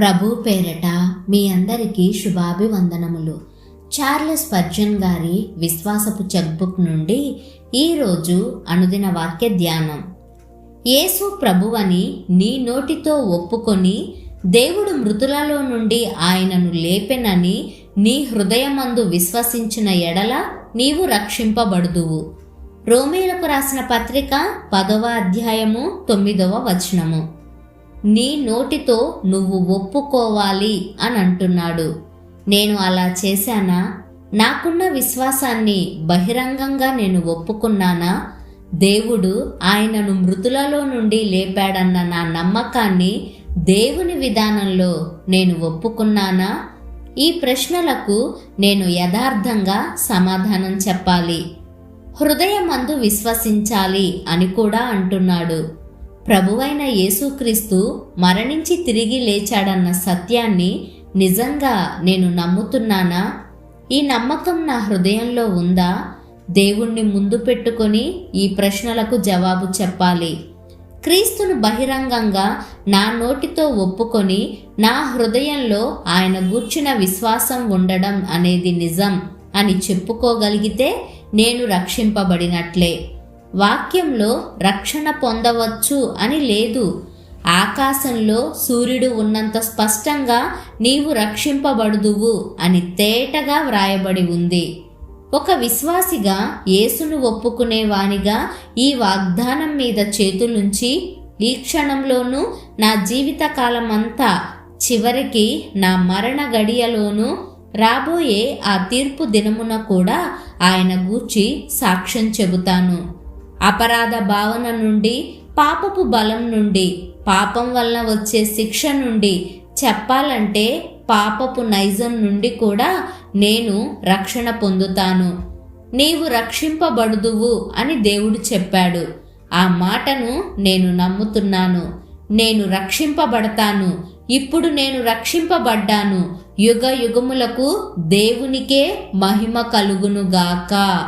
ప్రభు పేరట మీ అందరికీ శుభాభివందనములు. చార్లెస్ పర్జన్ గారి విశ్వాసపు చెక్బుక్ నుండి ఈరోజు అనుదిన వాక్య ధ్యానం. యేసు ప్రభువని నీ నోటితో ఒప్పుకొని దేవుడు మృతులలో నుండి ఆయనను లేపెనని నీ హృదయమందు విశ్వసించిన ఎడల నీవు రక్షింపబడుదువు. రోమేలకు రాసిన పత్రిక పదవ అధ్యాయము తొమ్మిదవ వచనము. నీ నోటితో నువ్వు ఒప్పుకోవాలి అని అంటున్నాడు. నేను అలా చేశానా? నాకున్న విశ్వాసాన్ని బహిరంగంగా నేను ఒప్పుకున్నానా? దేవుడు ఆయనను మృతులలో నుండి లేపాడన్న నా నమ్మకాన్ని దేవుని విధానంలో నేను ఒప్పుకున్నానా? ఈ ప్రశ్నలకు నేను యథార్థంగా సమాధానం చెప్పాలి. హృదయమందు విశ్వసించాలి అని కూడా అంటున్నాడు. ప్రభువైన యేసుక్రీస్తు మరణించి తిరిగి లేచాడన్న సత్యాన్ని నిజంగా నేను నమ్ముతున్నానా? ఈ నమ్మకం నా హృదయంలో ఉందా? దేవుణ్ణి ముందు పెట్టుకొని ఈ ప్రశ్నలకు జవాబు చెప్పాలి. క్రీస్తును బహిరంగంగా నా నోటితో ఒప్పుకొని నా హృదయంలో ఆయన గూర్చిన విశ్వాసం ఉండడం అనేది నిజం అని చెప్పుకోగలిగితే నేను రక్షింపబడినట్లే. వాక్యంలో రక్షణ పొందవచ్చు అని లేదు. ఆకాశంలో సూర్యుడు ఉన్నంత స్పష్టంగా నీవు రక్షింపబడుదువు అని తేటగా వ్రాయబడి ఉంది. ఒక విశ్వాసిగా యేసును ఒప్పుకునేవానిగా ఈ వాగ్దానం మీద చేతులుంచి ఈ క్షణంలోనూ నా జీవితకాలమంతా చివరికి నా మరణ గడియలోనూ రాబోయే ఆ తీర్పు దినమున కూడా ఆయన గూర్చి సాక్ష్యం చెబుతాను. అపరాధ భావన నుండి పాపపు బలం నుండి పాపం వలన వచ్చే శిక్ష నుండి చెప్పాలంటే పాపపు నైజం నుండి కూడా నేను రక్షణ పొందుతాను. నీవు రక్షింపబడుదువు అని దేవుడు చెప్పాడు. ఆ మాటను నేను నమ్ముతున్నాను. నేను రక్షింపబడతాను. ఇప్పుడు నేను రక్షింపబడ్డాను. యుగ యుగములకు దేవునికే మహిమ కలుగునుగాక.